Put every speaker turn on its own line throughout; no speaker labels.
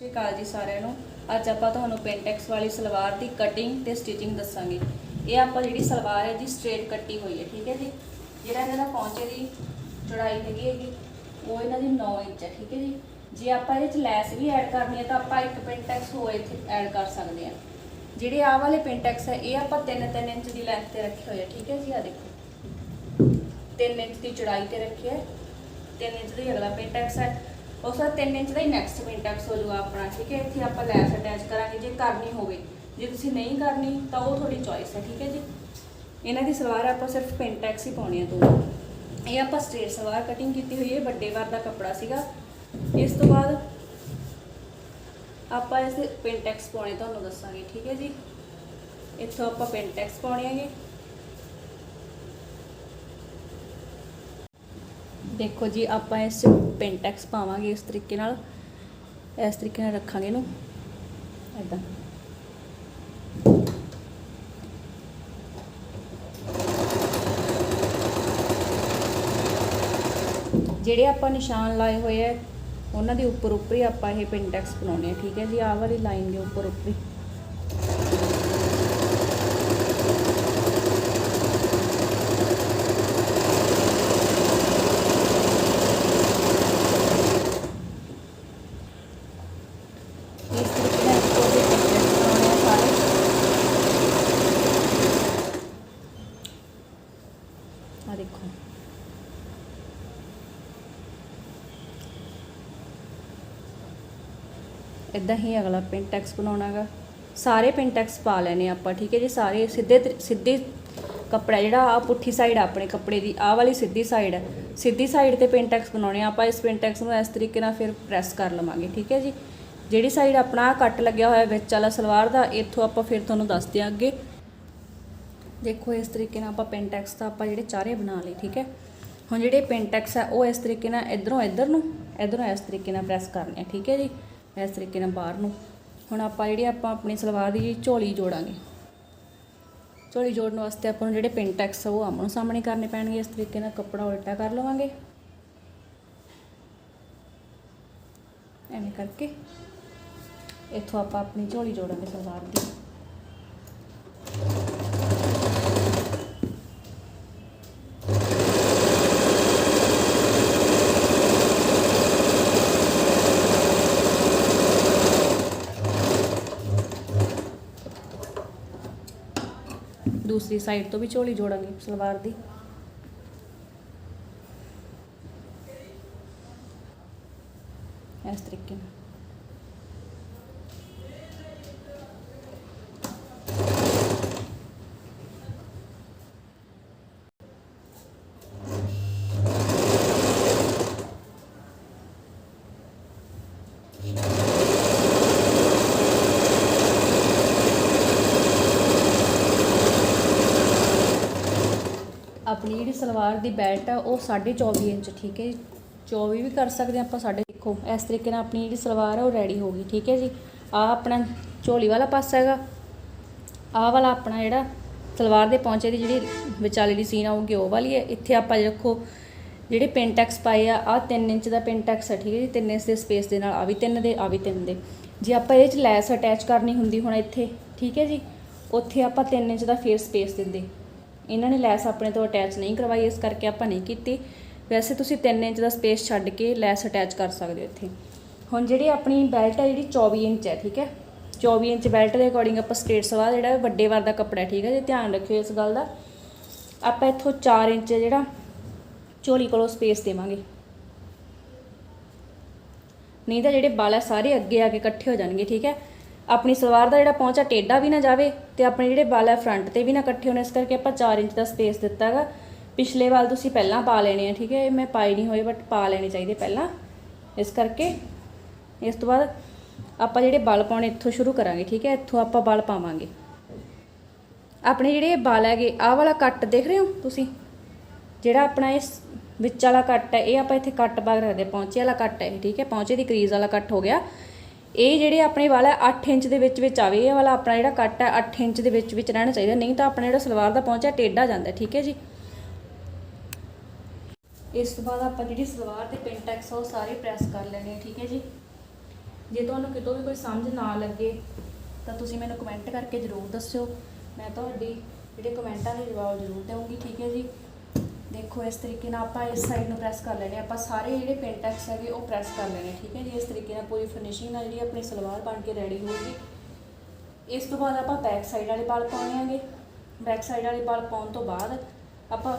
ਸਤਿ ਸ਼੍ਰੀ ਅਕਾਲ ਜੀ ਸਾਰਿਆਂ ਨੂੰ। ਅੱਜ ਆਪਾਂ ਤੁਹਾਨੂੰ ਪੈਂਟੈਕਸ ਵਾਲੀ ਸਲਵਾਰ ਦੀ ਕਟਿੰਗ ਤੇ ਸਟਿਚਿੰਗ ਦੱਸਾਂਗੇ। ਇਹ ਆਪਾਂ ਜਿਹੜੀ ਸਲਵਾਰ ਹੈ ਜੀ ਸਟ੍ਰੇਟ ਕੱਟੀ ਹੋਈ ਹੈ, ਠੀਕ ਹੈ ਜੀ? ਜਿਹੜਾ ਇਹਨਾਂ ਦਾ ਪੌਂਚੇ ਦੀ ਚੌੜਾਈ ਹੈਗੀ ਹੈਗੀ ਉਹ ਇਹਨਾਂ ਦੀ 9 ਇੰਚ ਹੈ, ਠੀਕ ਹੈ ਜੀ? ਜੇ ਆਪਾਂ ਇਹਦੇ ਚ ਲੈਸ ਵੀ ਐਡ ਕਰਨੀ ਹੈ ਤਾਂ ਆਪਾਂ ਇੱਕ ਪੈਂਟੈਕਸ ਹੋਰ ਇੱਥੇ ਐਡ ਕਰ ਸਕਦੇ ਹਾਂ। ਜਿਹੜੇ ਆਹ ਵਾਲੇ ਪੈਂਟੈਕਸ ਹੈ, ਇਹ ਆਪਾਂ 3-3 ਇੰਚ ਦੀ ਲੈਂਥ ਤੇ ਰੱਖੇ ਹੋਏ ਆ, ਠੀਕ ਹੈ ਜੀ? ਆ ਦੇਖੋ। 3 ਇੰਚ ਦੀ ਚੌੜਾਈ ਤੇ ਰੱਖੀ ਹੈ। 3 ਇੰਚ ਦੀ ਅਗਲਾ ਪੈਂਟੈਕਸ ਹੈ। ਉਸ ਤੋਂ 3 ਇੰਚ ਦਾ ਹੀ ਨੈਕਸਟ ਪੈਂਟੈਕਸ ਹੋ ਜਾਊਗਾ ਆਪਣਾ, ਠੀਕ ਹੈ? ਇੱਥੇ ਆਪਾਂ ਲੈਸ ਅਟੈਚ ਕਰਾਂਗੇ ਜੇ ਕਰਨੀ ਹੋਵੇ। ਜੇ ਤੁਸੀਂ ਨਹੀਂ ਕਰਨੀ, ਤਾਂ ਉਹ ਤੁਹਾਡੀ ਚੋਇਸ ਹੈ, ਠੀਕ ਹੈ ਜੀ? ਇਹਨਾਂ ਦੀ ਸਲਵਾਰ ਆਪਾਂ ਸਿਰਫ ਪਿੰਟੈਕਸ ਹੀ ਪਾਉਣੀ ਹੈ ਦੋ। ਇਹ ਆਪਾਂ ਸਟ੍ਰੇਟ ਸਲਵਾਰ ਕਟਿੰਗ ਕੀਤੀ ਹੋਈ ਹੈ ਵੱਡੇ ਵਾਰ ਦਾ ਕੱਪੜਾ ਸੀਗਾ। ਇਸ ਤੋਂ ਬਾਅਦ ਆਪਾਂ ਇਸ ਪਿੰਟੈਕਸ ਪਾਉਣੇ, ਤੁਹਾਨੂੰ ਦੱਸਾਂਗੇ, ਠੀਕ ਹੈ ਜੀ? ਇੱਥੋਂ ਆਪਾਂ ਪਿੰਟੈਕਸ ਪਾਉਣੇ ਹੈਗੇ। ਦੇਖੋ ਜੀ, ਆਪਾਂ ਇਸ 'ਚ ਪੈਂਟੈਕਸ ਪਾਵਾਂਗੇ ਇਸ ਤਰੀਕੇ ਨਾਲ। ਇਸ ਤਰੀਕੇ ਨਾਲ ਰੱਖਾਂਗੇ ਇਹਨੂੰ। ਐਦਾਂ ਜਿਹੜੇ ਆਪਾਂ ਨਿਸ਼ਾਨ ਲਾਏ ਹੋਏ ਆ, ਉਹਨਾਂ ਦੇ ਉੱਪਰ ਉੱਪਰ ਹੀ ਆਪਾਂ ਇਹ ਪੈਂਟੈਕਸ ਬਣਾਉਣੇ ਆ, ਠੀਕ ਹੈ ਜੀ? ਆਹ ਵਾਲੀ ਲਾਈਨ ਦੇ ਉੱਪਰ ਉੱਪਰ ਹੀ ਇਸ ਤਰੀਕੇ ਨਾਲ ਇੱਕੋ ਜਿਹੇ ਪੈਂਟੈਕਸ ਬਣਾਉਣੇ ਆ ਸਾਰੇ ਆ ਦੇਖੋ ਇਦਾਂ ਹੀ ਅਗਲਾ ਪਿੰਟੈਕਸ ਬਣਾਉਣਾਗਾ। ਸਾਰੇ ਪਿੰਟੈਕਸ ਪਾ ਲੈਣੇ ਆਪਾਂ, ਠੀਕ ਹੈ ਜੀ? ਸਾਰੇ ਸਿੱਧੇ ਤਰੀ- ਸਿੱਧੇ ਕੱਪੜਾ ਜਿਹੜਾ ਆ ਪੁੱਠੀ ਸਾਈਡ ਆਪਣੇ ਕੱਪੜੇ ਦੀ, ਆਹ ਵਾਲੀ ਸਿੱਧੀ ਸਾਈਡ ਹੈ। ਸਿੱਧੀ ਸਾਈਡ ਤੇ ਪਿੰਟੈਕਸ ਬਣਾਉਣੇ ਆਪਾਂ ਇਸ ਪਿੰਟੈਕਸ ਨੂੰ ਇਸ ਤਰੀਕੇ ਨਾਲ ਫਿਰ ਪ੍ਰੈਸ ਕਰ ਲਵਾਂਗੇ, ਠੀਕ ਹੈ ਜੀ? ਜਿਹੜੀ ਸਾਈਡ ਆਪਣਾ ਆਹ ਕੱਟ ਲੱਗਿਆ ਹੋਇਆ ਵਿੱਚ ਵਾਲਾ ਸਲਵਾਰ ਦਾ, ਇੱਥੋਂ ਆਪਾਂ ਫਿਰ ਤੁਹਾਨੂੰ ਦੱਸਦੇ ਹਾਂ ਅੱਗੇ ਦੇਖੋ, ਇਸ ਤਰੀਕੇ ਨਾਲ ਆਪਾਂ ਪਿੰਟੈਕਸ ਤਾਂ ਆਪਾਂ ਜਿਹੜੇ ਚਾਰੇ ਬਣਾ ਲਏ, ਠੀਕ ਹੈ? ਹੁਣ ਜਿਹੜੇ ਪਿੰਟੈਕਸ ਆ ਉਹ ਇਸ ਤਰੀਕੇ ਨਾਲ ਇਧਰੋਂ ਇਧਰ ਨੂੰ, ਇਧਰੋਂ ਇਸ ਤਰੀਕੇ ਨਾਲ ਪ੍ਰੈਸ ਕਰਨੇ ਆ, ਠੀਕ ਹੈ ਜੀ? ਇਸ ਤਰੀਕੇ ਨਾਲ ਬਾਹਰ ਨੂੰ। ਹੁਣ ਆਪਾਂ ਜਿਹੜੀ ਆਪਾਂ ਆਪਣੀ ਸਲਵਾਰ ਦੀ ਝੋਲੀ ਜੋੜਾਂਗੇ। ਝੋਲੀ ਜੋੜਨ ਵਾਸਤੇ ਆਪਾਂ ਨੂੰ ਜਿਹੜੇ ਪਿੰਟੈਕਸ ਆ, ਉਹ ਆਮਣ ਸਾਹਮਣੇ ਕਰਨੇ ਪੈਣਗੇ। ਇਸ ਤਰੀਕੇ ਨਾਲ ਕੱਪੜਾ ਉਲਟਾ ਕਰ ਲਵਾਂਗੇ। ਐਵੇਂ ਕਰਕੇ ਇੱਥੋਂ ਆਪਾਂ ਆਪਣੀ ਝੋਲੀ ਜੋੜਾਂਗੇ ਸਲਵਾਰ ਦੀ। ਦੂਸਰੀ ਸਾਈਡ ਤੋਂ ਵੀ ਝੋਲੀ ਜੋੜਾਂਗੇ ਸਲਵਾਰ ਦੀ। ਇਸ ਤਰੀਕੇ ਨਾਲ। ਆਪਣੀ ਜਿਹੜੀ ਸਲਵਾਰ ਦੀ ਬੈਲਟ ਆ, ਉਹ 24.5 ਇੰਚ, ਠੀਕ ਹੈ ਜੀ? 24 ਵੀ ਕਰ ਸਕਦੇ ਹਾਂ ਆਪਾਂ ਸਾਡੇ, ਦੇਖੋ, ਇਸ ਤਰੀਕੇ ਨਾਲ ਆਪਣੀ ਜਿਹੜੀ ਸਲਵਾਰ ਆ, ਉਹ ਰੈਡੀ ਹੋ ਗਈ, ਠੀਕ ਹੈ ਜੀ? ਆ ਆਪਣਾ ਝੋਲੀ ਵਾਲਾ ਪਾਸਾ ਹੈਗਾ। ਆਹ ਵਾਲਾ ਆਪਣਾ ਜਿਹੜਾ ਸਲਵਾਰ ਦੇ ਪੌਂਚੇ ਦੀ ਜਿਹੜੀ ਵਿਚਾਲੇ ਦੀ ਸੀਨ ਆਊਗੀ ਉਹ ਵਾਲੀ ਹੈ। ਇੱਥੇ ਆਪਾਂ ਰੱਖੋ ਜਿਹੜੇ ਪਿੰਟੈਕਸ ਪਾਏ ਆ ਆ 3 ਇੰਚ ਦਾ ਪਿੰਟੈਕਸ ਹੈ ਠੀਕ ਹੈ ਜੀ? 3 ਇੰਚ ਦੇ ਸਪੇਸ ਦੇ ਨਾਲ ਆ ਵੀ 3 ਦੇ ਆ ਵੀ 3 ਦੇ। ਜੇ ਆਪਾਂ ਇਹ ਚ ਲੈਸ ਅਟੈਚ ਕਰਨੀ ਹੁੰਦੀ ਹੁਣ ਇੱਥੇ, ਠੀਕ ਹੈ ਜੀ? ਉੱਥੇ ਆਪਾਂ 3 ਇੰਚ ਦਾ ਫੇਰ ਸਪੇਸ ਦਿੰਦੇ। ਇਹਨਾਂ ਨੇ ਲੈਸ ਆਪਣੇ ਤੋਂ ਅਟੈਚ ਨਹੀਂ ਕਰਵਾਈ, ਇਸ ਕਰਕੇ ਆਪਾਂ ਨਹੀਂ ਕੀਤੀ। ਵੈਸੇ ਤੁਸੀਂ 3 ਇੰਚ ਦਾ ਸਪੇਸ ਛੱਡ ਕੇ ਲੈਸ ਅਟੈਚ ਕਰ ਸਕਦੇ ਹੋ ਇੱਥੇ। ਹੁਣ ਜਿਹੜੀ ਆਪਣੀ ਬੈਲਟ ਹੈ, ਜਿਹੜੀ 24 ਇੰਚ ਹੈ, ਠੀਕ ਹੈ? 24 ਇੰਚ ਬੈਲਟ ਦੇ ਅਕੋਰਡਿੰਗ ਆਪਾਂ ਸਟੇਟ ਸਲਵਾਰ ਜਿਹੜਾ ਵੱਡੇ ਵਾਰ ਦਾ ਕੱਪੜਾ ਠੀਕ ਹੈ? ਜੇ ਧਿਆਨ ਰੱਖਿਓ ਇਸ ਗੱਲ ਦਾ। ਆਪਾਂ ਇੱਥੋਂ 4 ਇੰਚ ਜਿਹੜਾ ਝੋਲੀ ਕੋਲੋਂ ਸਪੇਸ ਦੇਵਾਂਗੇ। ਨਹੀਂ ਤਾਂ ਜਿਹੜੇ ਵਾਲ ਹੈ ਸਾਰੇ ਅੱਗੇ ਆ ਕੇ ਇਕੱਠੇ ਹੋ ਜਾਣਗੇ, ਠੀਕ ਹੈ? ਆਪਣੀ ਸਲਵਾਰ ਦਾ ਜਿਹੜਾ ਪਹੁੰਚਾ ਟੇਢਾ ਵੀ ਨਾ ਜਾਵੇ ਤੇ ਆਪਣੇ ਜਿਹੜੇ ਵਾਲ ਹੈ ਫਰੰਟ ਤੇ ਵੀ ਨਾ ਇਕੱਠੇ ਹੋਣ, ਇਸ ਕਰਕੇ ਆਪਾਂ 4 ਇੰਚ ਦਾ ਸਪੇਸ ਦਿੱਤਾ ਹੈਗਾ ਪਿਛਲੇ ਵਾਲ ਤੁਸੀਂ ਪਹਿਲਾਂ ਪਾ ਲੈਣੇ ਆ, ਠੀਕ ਹੈ? ਇਹ ਮੈਂ ਪਾਈ ਨਹੀਂ ਹੋਏ ਬਟ ਪਾ ਲੈਣੇ ਚਾਹੀਦੇ ਪਹਿਲਾਂ। ਇਸ ਕਰਕੇ ਇਸ ਤੋਂ ਬਾਅਦ ਆਪਾਂ ਜਿਹੜੇ ਬਲ ਪਾਉਣੇ ਇੱਥੋਂ ਸ਼ੁਰੂ ਕਰਾਂਗੇ, ਠੀਕ ਹੈ? ਇੱਥੋਂ ਆਪਾਂ ਬਲ ਪਾਵਾਂਗੇ। ਆਪਣੇ ਜਿਹੜੇ ਬਲ ਹੈਗੇ, ਆਹ ਵਾਲਾ ਕੱਟ ਦੇਖ ਰਹੇ ਹੋ ਤੁਸੀਂ? ਜਿਹੜਾ ਆਪਣਾ ਇਸ ਵਿੱਚ ਵਾਲਾ ਕੱਟ ਹੈ, ਇਹ ਆਪਾਂ ਇੱਥੇ ਕੱਟ ਬਾਗ ਰੱਖਦੇ ਪਹੁੰਚੇ ਵਾਲਾ ਕੱਟ ਹੈ ਇਹ, ਠੀਕ ਹੈ? ਪਹੁੰਚੇ ਦੀ ਕਰੀਜ਼ ਵਾਲਾ ਕੱਟ ਹੋ ਗਿਆ। ਇਹ ਜਿਹੜੇ ਆਪਣੇ ਵਾਲ ਹੈ 8 ਇੰਚ ਦੇ ਵਿੱਚ ਵਿੱਚ ਆਵੇ, ਇਹ ਵਾਲਾ ਆਪਣਾ ਜਿਹੜਾ ਕੱਟ ਹੈ 8 ਇੰਚ ਦੇ ਵਿੱਚ ਵਿੱਚ ਰਹਿਣਾ ਚਾਹੀਦਾ, ਨਹੀਂ ਤਾਂ ਆਪਣਾ ਜਿਹੜਾ ਸਲਵਾਰ ਦਾ ਪੌਂਚਾ ਟੇਢਾ ਜਾਂਦਾ, ਠੀਕ ਹੈ ਜੀ? ਇਸ ਤੋਂ ਬਾਅਦ ਆਪਾਂ ਜਿਹੜੀ ਸਲਵਾਰ ਦੇ ਪਿੰਟੈਕਸ ਆ, ਉਹ ਸਾਰੇ ਪ੍ਰੈਸ ਕਰ ਲੈਣੇ ਆ ਠੀਕ ਹੈ ਜੀ? ਜੇ ਤੁਹਾਨੂੰ ਕਿਤੋਂ ਵੀ ਕੋਈ ਸਮਝ ਨਾ ਲੱਗੇ, ਤਾਂ ਤੁਸੀਂ ਮੈਨੂੰ ਕਮੈਂਟ ਕਰਕੇ ਜ਼ਰੂਰ ਦੱਸਿਓ। ਮੈਂ ਤੁਹਾਡੀ ਜਿਹੜੇ ਕਮੈਂਟਾਂ ਦੇ ਜਵਾਬ ਜ਼ਰੂਰ ਦੇਵਾਂਗੀ, ਠੀਕ ਹੈ ਜੀ? ਦੇਖੋ ਇਸ ਤਰੀਕੇ ਨਾਲ ਆਪਾਂ ਇਸ ਸਾਈਡ ਨੂੰ ਪ੍ਰੈਸ ਕਰ ਲੈਣੇ ਆਪਾਂ ਸਾਰੇ ਜਿਹੜੇ ਪਿੰਟੈਕਸ ਹੈਗੇ ਉਹ ਪ੍ਰੈਸ ਕਰ ਲੈਣੇ ਠੀਕ ਹੈ ਜੀ? ਇਸ ਤਰੀਕੇ ਨਾਲ ਪੂਰੀ ਫਿਨਿਸ਼ਿੰਗ ਨਾਲ ਜਿਹੜੀ ਆਪਣੀ ਸਲਵਾਰ ਬਣ ਕੇ ਰੈਡੀ ਹੋਊਗੀ। ਇਸ ਤੋਂ ਬਾਅਦ ਆਪਾਂ ਬੈਕ ਸਾਈਡ ਵਾਲੇ ਵਾਲ ਪਾਉਣੇ ਆਂਗੇ ਬੈਕ ਸਾਈਡ ਵਾਲੇ ਵਾਲ ਪਾਉਣ ਤੋਂ ਬਾਅਦ ਆਪਾਂ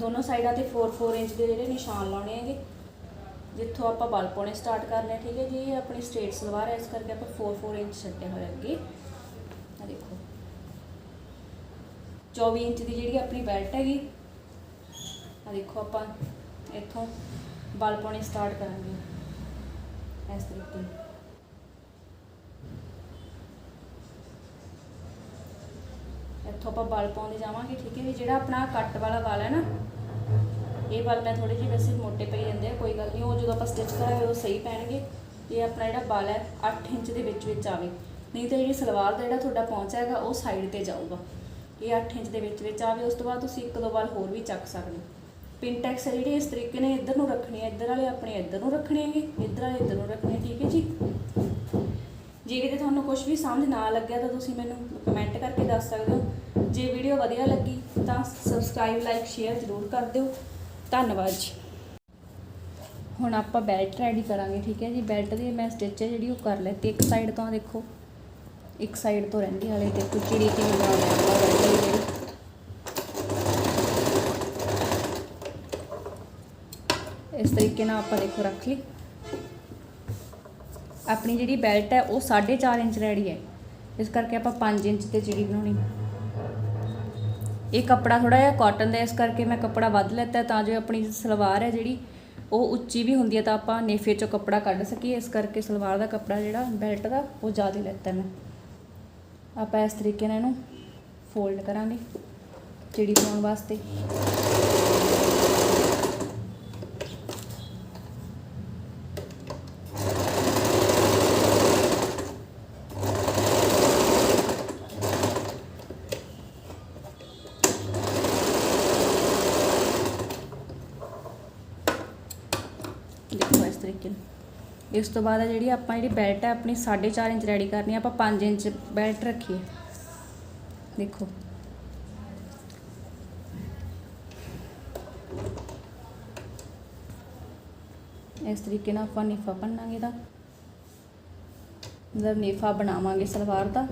ਦੋਨੋਂ ਸਾਈਡਾਂ ਤੇ 4-4 ਇੰਚ ਦੇ ਜਿਹੜੇ ਨਿਸ਼ਾਨ ਲਾਉਣੇ ਹੈਗੇ। ਜਿੱਥੋਂ ਆਪਾਂ ਵਾਲ ਪਾਉਣੇ ਸਟਾਰਟ ਕਰਨੇ ਆ, ਠੀਕ ਹੈ ਜੀ? ਇਹ ਆਪਣੀ ਸਟ੍ਰੇਟ ਸਲਵਾਰ ਹੈ ਇਸ ਕਰਕੇ ਆਪਾਂ 4-4 ਇੰਚ ਛੱਡਿਆ ਹੋਇਆ ਅੱਗੇ। ਆ ਦੇਖੋ। 24 ਇੰਚ ਦੀ ਜਿਹੜੀ ਆਪਣੀ ਬੈਲਟ ਹੈਗੀ ਆ ਦੇਖੋ ਆਪਾਂ ਇੱਥੋਂ ਬਲ ਪਾਉਣੇ ਸਟਾਰਟ ਕਰਾਂਗੇ, ਇਸ ਤਰੀਕੇ ਇੱਥੋਂ ਆਪਾਂ ਬਲ ਪਾਉਂਦੇ ਜਾਵਾਂਗੇ, ਠੀਕ ਹੈ ਜੀ ਜਿਹੜਾ ਆਪਣਾ ਕੱਟ ਵਾਲਾ ਵਾਲ ਹੈ ਨਾ, ਇਹ ਵਾਲ ਮੈਂ ਥੋੜੇ ਜਿਹੇ ਵੈਸੇ ਮੋਟੇ ਪਈ ਜਾਂਦੇ ਆ, ਕੋਈ ਗੱਲ ਨਹੀਂ, ਉਹ ਜਦੋਂ ਆਪਾਂ ਸਟਿਚ ਕਰਾਂਗੇ ਉਹ ਸਹੀ ਪੈਣਗੇ ਇਹ ਆਪਣਾ ਜਿਹੜਾ ਵਾਲ ਹੈ 8 ਇੰਚ ਦੇ ਵਿੱਚ ਵਿੱਚ ਆਵੇ। ਨਹੀਂ ਤਾਂ ਜਿਹੜੀ ਸਲਵਾਰ ਦਾ ਜਿਹੜਾ ਤੁਹਾਡਾ ਪਹੁੰਚਾ ਹੈਗਾ, ਉਹ ਸਾਈਡ ਤੇ ਜਾਊਗਾ। ਇਹ 8 ਇੰਚ ਦੇ ਵਿੱਚ ਵਿੱਚ ਆਵੇ, ਉਸ ਤੋਂ ਬਾਅਦ ਤੁਸੀਂ ਇੱਕ ਦੋ ਵਾਲ ਹੋਰ ਵੀ ਚੱਕ ਸਕਦੇ ਹੋ। ਪਿੰਟੈਕਸ ਹੈ ਜਿਹੜੇ ਇਸ ਤਰੀਕੇ ਨੇ ਇੱਧਰ ਨੂੰ ਰੱਖਣੇ ਹੈ ਇੱਧਰ ਵਾਲੇ ਆਪਣੇ ਇੱਧਰ ਨੂੰ ਰੱਖਣੇ ਹੈਗੇ, ਇੱਧਰ ਵਾਲੇ ਇੱਧਰ ਨੂੰ ਰੱਖਣੇ, ਠੀਕ ਹੈ ਜੀ? ਜੇ ਕਿਤੇ ਤੁਹਾਨੂੰ ਕੁਝ ਵੀ ਸਮਝ ਨਾ ਲੱਗਿਆ ਤਾਂ ਤੁਸੀਂ ਮੈਨੂੰ ਕਮੈਂਟ ਕਰਕੇ ਦੱਸ ਸਕਦੇ ਹੋ। ਜੇ ਵੀਡੀਓ ਵਧੀਆ ਲੱਗੀ ਤਾਂ ਸਬਸਕ੍ਰਾਈਬ ਲਾਈਕ ਸ਼ੇਅਰ ਜ਼ਰੂਰ ਕਰ ਦਿਓ। ਧੰਨਵਾਦ ਜੀ। ਹੁਣ ਆਪਾਂ ਬੈਲਟ ਰੈਡੀ ਕਰਾਂਗੇ, ਠੀਕ ਹੈ ਜੀ? ਬੈਲਟ ਦੀ ਮੈਂ ਸਟਿਚ ਹੈ ਜਿਹੜੀ ਉਹ ਕਰ ਲੈਤੀ, ਇੱਕ ਸਾਈਡ ਤੋਂ ਦੇਖੋ, ਇੱਕ ਸਾਈਡ ਤੋਂ ਰਹਿੰਦੀ ਵਾਲੇ ਦੇਖੋ ਚਿੜੀ ਕਿਵੇਂ ਬਣਾ ਲਿਆ ਆਪਾਂ ਬੈਲਟ ਦੀ ਜਿਹੜੀ ਇਸ ਤਰੀਕੇ ਨਾਲ ਆਪਾਂ ਦੇਖੋ ਰੱਖ ਲਈ। ਆਪਣੀ ਜਿਹੜੀ ਬੈਲਟ ਹੈ, ਉਹ 4.5 ਇੰਚ ਰੈਡੀ ਹੈ। ਇਸ ਕਰਕੇ ਆਪਾਂ 5 ਇੰਚ ਤੇ ਚਿੜੀ ਬਣਾਉਣੀ। ਇਹ ਕੱਪੜਾ ਥੋੜਾ ਜਿਹਾ ਕਾਟਨ ਦਾ ਇਸ ਕਰਕੇ ਮੈਂ ਕੱਪੜਾ ਵੱਧ ਲੈਤਾ, ਤਾਂ ਜੋ ਆਪਣੀ ਸਲਵਾਰ ਹੈ ਜਿਹੜੀ, ਉਹ ਉੱਚੀ ਵੀ ਹੁੰਦੀ ਹੈ, ਤਾਂ ਆਪਾਂ ਨੇਫੇ ਚੋਂ ਕੱਪੜਾ ਕੱਢ ਸਕੀਏ। ਇਸ ਕਰਕੇ ਸਲਵਾਰ ਦਾ ਕੱਪੜਾ ਜਿਹੜਾ ਬੈਲਟ ਦਾ, ਉਹ ਜ਼ਿਆਦਾ ਲੈਤਾ ਮੈਂ। ਆਪਾਂ ਇਸ ਤਰੀਕੇ ਨਾਲ ਇਹਨੂੰ ਫੋਲਡ ਕਰਾਂਗੇ ਚਿੜੀ ਬਣਾਉਣ ਵਾਸਤੇ ਦੇਖੋ ਇਸ ਤਰੀਕੇ ਨਾਲ ਇਸ ਤੋਂ ਬਾਅਦ ਆ ਜਿਹੜੀ ਆਪਾਂ ਜਿਹੜੀ ਬੈਲਟ ਹੈ ਆਪਣੀ 4.5 ਇੰਚ ਰੈਡੀ ਕਰਨੀ ਆਪਾਂ 5 ਇੰਚ ਬੈਲਟ ਰੱਖੀਏ ਦੇਖੋ। ਇਸ ਤਰੀਕੇ ਨਾਲ ਆਪਾਂ ਨੀਫਾ ਬਣਾਂਗੇ ਦਾ ਮਤਲਬ ਨੀਫਾ ਬਣਾਵਾਂਗੇ ਸਲਵਾਰ ਦਾ।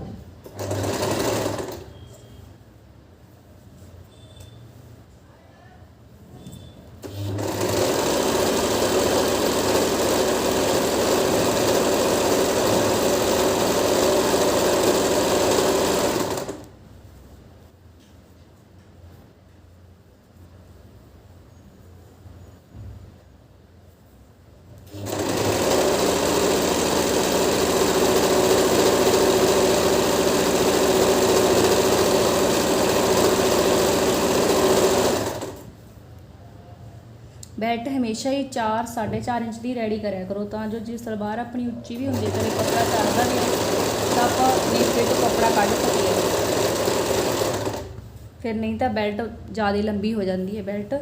ਬੈਲਟ ਹਮੇਸ਼ਾ ਹੀ 4 4.5 ਇੰਚ ਦੀ ਰੈਡੀ ਕਰਿਆ ਕਰੋ, ਤਾਂ ਜੋ ਜੇ ਸਲਵਾਰ ਆਪਣੀ ਉੱਚੀ ਵੀ ਹੁੰਦੀ ਹੈ ਕੱਪੜਾ ਚੜਦਾ ਵੀ ਹੈ, ਤਾਂ ਆਪਾਂ ਨੀਚੇ ਤੋਂ ਕੱਪੜਾ ਕੱਢ ਸਕੀਏ। ਫਿਰ ਨਹੀਂ ਤਾਂ ਬੈਲਟ ਜ਼ਿਆਦਾ ਲੰਬੀ ਹੋ ਜਾਂਦੀ ਹੈ, ਬੈਲਟ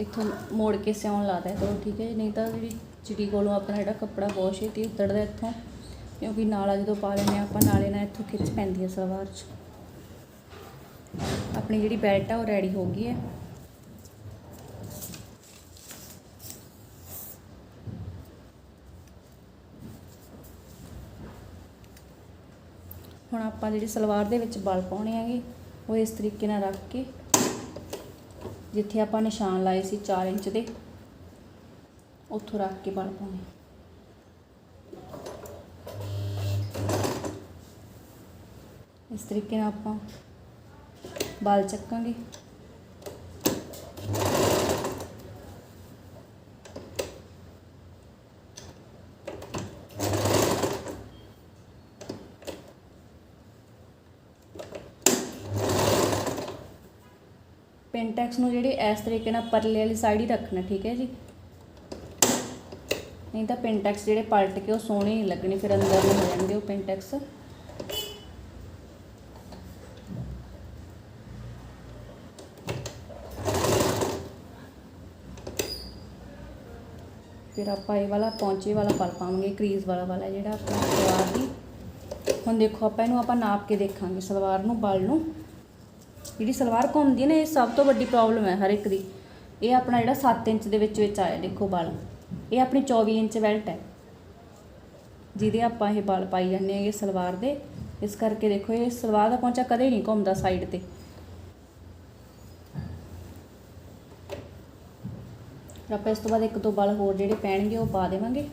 ਇੱਥੋਂ ਮੋੜ ਕੇ ਸਿਉਣ ਲਾਤਾ ਕਰੋ ਠੀਕ ਹੈ ਜੀ। ਨਹੀਂ ਤਾਂ ਜਿਹੜੀ ਚਿੜੀ ਕੋਲੋਂ ਆਪਣਾ ਜਿਹੜਾ ਕੱਪੜਾ ਬਹੁਤ ਛੇਤੀ ਉਤਰਦਾ ਇੱਥੋਂ, ਕਿਉਂਕਿ ਨਾਲਾ ਜਦੋਂ ਪਾ ਲੈਂਦੇ ਹਾਂ ਆਪਾਂ, ਨਾਲੇ ਨਾਲ ਇੱਥੋਂ ਖਿੱਚ ਪੈਂਦੀ ਹੈ ਸਲਵਾਰ 'ਚ। ਆਪਣੀ ਜਿਹੜੀ ਬੈਲਟ ਆ ਉਹ ਰੈਡੀ ਹੋ ਗਈ ਹੈ। ਹੁਣ ਆਪਾਂ ਜਿਹੜੀ ਸਲਵਾਰ ਦੇ ਵਿੱਚ ਬਲ ਪਾਉਣੇ ਹੈਗੇ, ਉਹ ਇਸ ਤਰੀਕੇ ਨਾਲ ਰੱਖ ਕੇ ਜਿੱਥੇ ਆਪਾਂ ਨਿਸ਼ਾਨ ਲਾਏ ਸੀ 4 ਇੰਚ ਦੇ, ਉੱਥੋਂ ਰੱਖ ਕੇ ਬਲ ਪਾਉਣੇ ਇਸ ਤਰੀਕੇ ਨਾਲ ਆਪਾਂ ਬਾਲ ਚੱਕਾਂਗੇ। ਪਿੰਟੈਕਸ ਨੂੰ ਜਿਹੜੇ ਇਸ ਤਰੀਕੇ ਨਾਲ ਪਰਲੇ ਵਾਲੀ ਸਾਈਡ ਹੀ ਰੱਖਣਾ, ਠੀਕ ਹੈ ਜੀ? ਨਹੀਂ ਤਾਂ ਪਿੰਟੈਕਸ ਜਿਹੜੇ ਪਲਟ ਕੇ ਉਹ ਸੋਹਣੇ ਨਹੀਂ ਲੱਗਣੇ, ਫਿਰ ਅੰਦਰ ਨੂੰ ਹੋ ਜਾਣਗੇ ਉਹ ਪਿੰਟੈਕਸ ਫਿਰ ਆਪਾਂ ਇਹ ਵਾਲਾ ਪੌਂਚੇ ਵਾਲਾ ਪਲ ਪਾਵਾਂਗੇ ਕਰੀਜ਼ ਵਾਲਾ ਵਾਲਾ ਜਿਹੜਾ ਆਪਣਾ ਸਲਵਾਰ ਦੀ। ਹੁਣ ਦੇਖੋ, ਆਪਾਂ ਇਹਨੂੰ ਆਪਾਂ ਨਾਪ ਕੇ ਦੇਖਾਂਗੇ, ਸਲਵਾਰ ਨੂੰ, ਬਲ ਨੂੰ। ਜਿਹੜੀ ਸਲਵਾਰ ਘੁੰਮਦੀ ਨਾ, ਇਹ ਸਭ ਤੋਂ ਵੱਡੀ ਪ੍ਰੋਬਲਮ ਹੈ ਹਰ ਇੱਕ ਦੀ। ਇਹ ਆਪਣਾ ਜਿਹੜਾ 7 ਇੰਚ ਦੇ ਵਿੱਚ ਵਿੱਚ ਆਇਆ, ਦੇਖੋ ਬਾਲ। ਇਹ ਆਪਣੀ 24 ਇੰਚ ਬੈਲਟ ਹੈ। ਜਿਹਦੇ ਆਪਾਂ ਇਹ ਬਾਲ ਪਾਈ ਜਾਂਦੇ ਹੈਗੇ ਸਲਵਾਰ ਦੇ। ਇਸ ਕਰਕੇ ਦੇਖੋ, ਇਹ ਸਲਵਾਰ ਦਾ ਪਹੁੰਚਾ ਕਦੇ ਨਹੀਂ ਘੁੰਮਦਾ ਸਾਈਡ ਤੇ। ਆਪਾਂ ਇਸ ਤੋਂ ਬਾਅਦ ਇੱਕ ਦੋ ਬਾਲ ਹੋਰ ਜਿਹੜੇ ਪੈਣਗੇ ਉਹ ਪਾ ਦੇਵਾਂਗੇ।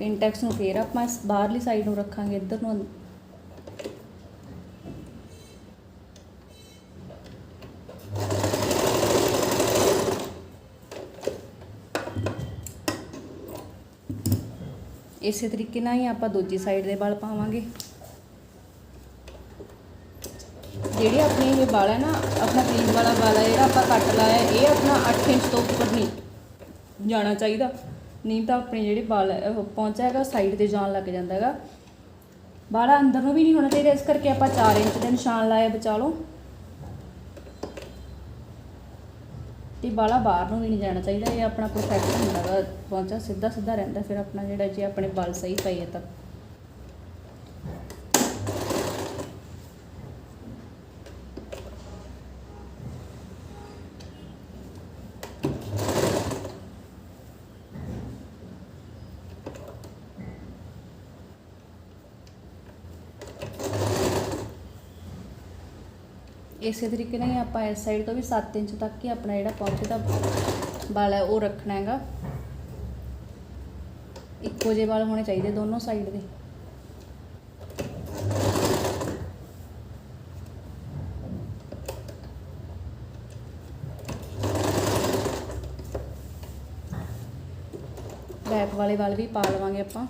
ਪਿੰਟੈਕਸ ਨੂੰ ਫੇਰ ਆਪਾਂ ਬਾਹਰਲੀ ਸਾਈਡ ਨੂੰ ਰੱਖਾਂਗੇ, ਇੱਧਰ ਨੂੰ। ਇਸੇ ਤਰੀਕੇ ਨਾਲ ਹੀ ਆਪਾਂ ਦੂਜੀ ਸਾਈਡ ਦੇ ਵਾਲ ਪਾਵਾਂਗੇ। ਜਿਹੜੇ ਆਪਣੇ ਇਹ ਵਾਲ ਹੈ ਨਾ, ਆਪਣਾ ਕਰੀਮ ਵਾਲਾ ਵਾਲ ਹੈ ਜਿਹੜਾ ਆਪਾਂ ਕੱਟ ਲਾਇਆ, ਇਹ ਆਪਣਾ 8 ਇੰਚ ਤੋਂ ਉੱਪਰ ਨਹੀਂ ਜਾਣਾ ਚਾਹੀਦਾ। ਨਹੀਂ ਤਾਂ ਆਪਣੇ ਜਿਹੜੇ ਵਾਲ ਉਹ ਪਹੁੰਚਾ ਹੈਗਾ ਸਾਈਡ ਤੇ ਜਾਣ ਲੱਗ ਜਾਂਦਾ ਹੈਗਾ। ਵਾਲਾ ਅੰਦਰ ਨੂੰ ਵੀ ਨਹੀਂ ਹੋਣਾ ਚਾਹੀਦਾ, ਇਸ ਕਰਕੇ ਆਪਾਂ 4 ਇੰਚ ਦੇ ਨਿਸ਼ਾਨ ਲਾਇਆ ਬਚਾ ਲਓ। ਤੇ ਵਾਲਾ ਬਾਹਰ ਨੂੰ ਵੀ ਨਹੀਂ ਜਾਣਾ ਚਾਹੀਦਾ, ਇਹ ਆਪਣਾ ਪਰਫੈਕਟ ਹੁੰਦਾ ਗਾ ਪਹੁੰਚਾ ਸਿੱਧਾ ਸਿੱਧਾ ਰਹਿੰਦਾ, ਫਿਰ ਆਪਣਾ ਜਿਹੜਾ ਜੇ ਆਪਣੇ ਬਲ ਸਹੀ ਪਏ ਤਾਂ। ਇਸੇ ਤਰੀਕੇ ਨਾਲ ਹੀ ਆਪਾਂ ਇਸ ਸਾਈਡ ਤੋਂ ਵੀ 7 ਇੰਚ ਤੱਕ ਹੀ ਆਪਣਾ ਜਿਹੜਾ ਪੌਂਚੇ ਦਾ ਵਾਲ ਹੈ ਉਹ ਰੱਖਣਾ ਹੈਗਾ। ਇੱਕੋ ਜਿਹੇ ਵਾਲ ਹੋਣੇ ਚਾਹੀਦੇ ਦੋਨੋਂ ਸਾਈਡ ਦੇ। ਬੈਕ ਵਾਲੇ ਵਾਲ ਵੀ ਪਾ ਲਵਾਂਗੇ ਆਪਾਂ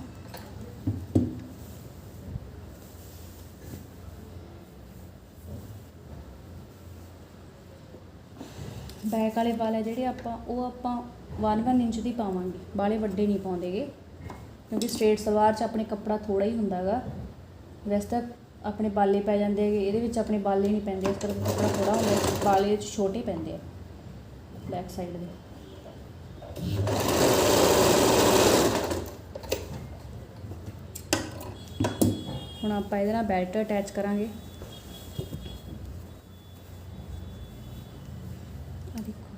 ਬੈਕ ਵਾਲੇ ਵਾਲ ਹੈ ਜਿਹੜੇ ਆਪਾਂ, ਉਹ ਆਪਾਂ 1-1 ਇੰਚ ਦੀ ਪਾਵਾਂਗੇ। ਬਾਲੇ ਵੱਡੇ ਨਹੀਂ ਪਾਉਂਦੇਗੇ ਕਿਉਂਕਿ ਸਟ੍ਰੇਟ ਸਲਵਾਰ 'ਚ ਆਪਣੇ ਕੱਪੜਾ ਥੋੜਾ ਹੀ ਹੁੰਦਾਗਾ ਵੈਸੇ ਤਾਂ ਆਪਣੇ ਬਾਲੇ ਪੈ ਜਾਂਦੇ ਹੈਗੇ, ਇਹਦੇ ਵਿੱਚ ਆਪਣੇ ਬਾਲੇ ਨਹੀਂ ਪੈਂਦੇ, ਇਸ ਕਰਕੇ ਕੱਪੜਾ ਥੋੜਾ ਹੁੰਦਾ, ਬਾਲੇ 'ਚ ਛੋਟੇ ਪੈਂਦੇ ਆ ਬੈਕ ਸਾਈਡ ਦੇ। ਹੁਣ ਆਪਾਂ ਇਹਦੇ ਨਾਲ ਬੈਲਟ ਅਟੈਚ ਕਰਾਂਗੇ ਆ ਦੇਖੋ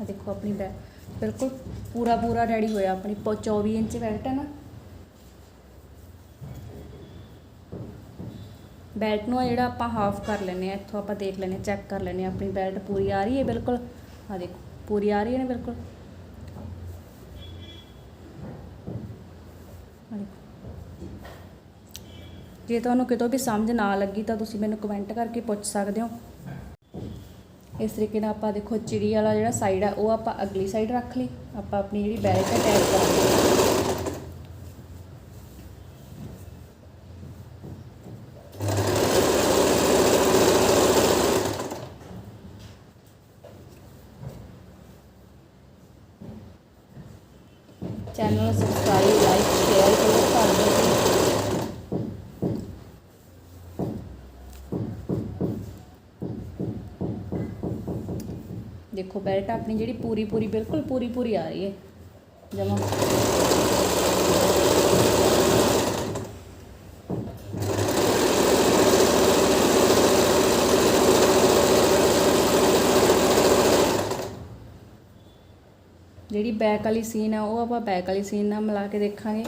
ਆ ਦੇਖੋ ਆਪਣੀ ਬੈ, ਬਿਲਕੁਲ ਪੂਰਾ ਪੂਰਾ ਰੈਡੀ ਹੋਇਆ ਆਪਣੀ ਪ- 24 ਇੰਚ ਬੈਲਟ ਹੈ ਨਾ। ਬੈਲਟ ਨੂੰ ਆ ਜਿਹੜਾ ਆਪਾਂ ਹਾਫ ਕਰ ਲੈਨੇ ਆ ਇੱਥੋਂ ਆਪਾਂ ਦੇਖ ਲੈਨੇ ਚੈੱਕ ਕਰ ਲੈਨੇ ਆ ਆਪਣੀ ਬੈਲਟ ਪੂਰੀ ਆ ਰਹੀ ਹੈ ਬਿਲਕੁਲ। ਆ ਦੇਖੋ, ਪੂਰੀ ਆ ਰਹੀ ਹੈ ਨਾ ਬਿਲਕੁਲ। ਆ ਦੇਖੋ। ਜੇ ਤੁਹਾਨੂੰ ਕਿਤੋਂ ਵੀ ਸਮਝ ਨਾ ਲੱਗੀ ਤਾਂ ਤੁਸੀਂ ਮੈਨੂੰ ਕਮੈਂਟ ਕਰਕੇ ਪੁੱਛ ਸਕਦੇ ਹੋ। ਇਸ ਤਰੀਕੇ ਨਾਲ ਆਪਾਂ ਦੇਖੋ ਚਿੜੀ ਵਾਲਾ ਜਿਹੜਾ ਸਾਈਡ ਆ, ਉਹ ਆਪਾਂ ਅਗਲੀ ਸਾਈਡ ਰੱਖ ਲਈ। ਆਪਾਂ ਆਪਣੀ ਜਿਹੜੀ ਬੈਲਟ ਅਟੈਚ ਕਰ ਲਈ ਚੈਨਲ ਨੂੰ ਸਬਸਕ੍ਰਾਈਬ ਲਾਈਕ ਸ਼ੇਅਰ ਕਰੋ ਕਰ ਦਿਓ ਦੇਖੋ ਬੈਲਟ ਆਪਣੀ ਜਿਹੜੀ ਪੂਰੀ ਪੂਰੀ, ਬਿਲਕੁਲ ਪੂਰੀ ਪੂਰੀ ਆ ਰਹੀ ਹੈ। ਜਮਾ। ਜਿਹੜੀ ਬੈਕ ਵਾਲੀ ਸੀਨ ਆ, ਉਹ ਆਪਾਂ ਬੈਕ ਵਾਲੀ ਸੀਨ ਨਾਲ ਮਿਲਾ ਕੇ ਦੇਖਾਂਗੇ।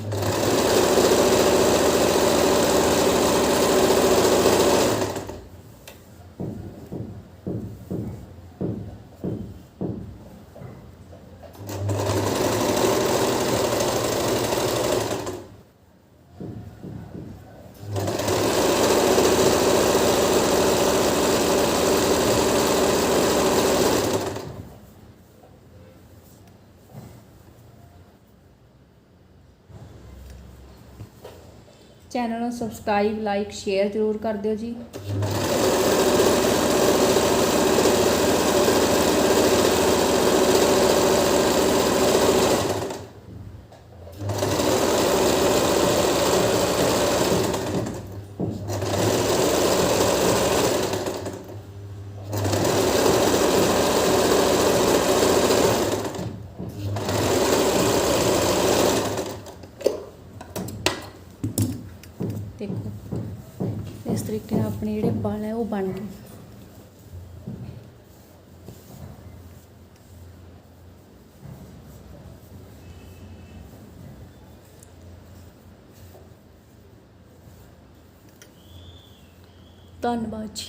ਚੈਨਲ ਨੂੰ ਸਬਸਕ੍ਰਾਈਬ ਲਾਈਕ ਸ਼ੇਅਰ ਜ਼ਰੂਰ ਕਰ ਦਿਓ ਜੀ ਦੇਖੋ ਇਸ ਤਰੀਕੇ ਨਾਲ ਆਪਣੇ ਜਿਹੜੇ ਬਲ ਹੈ ਉਹ ਬਣ ਗਏ। ਧੰਨਵਾਦ ਜੀ।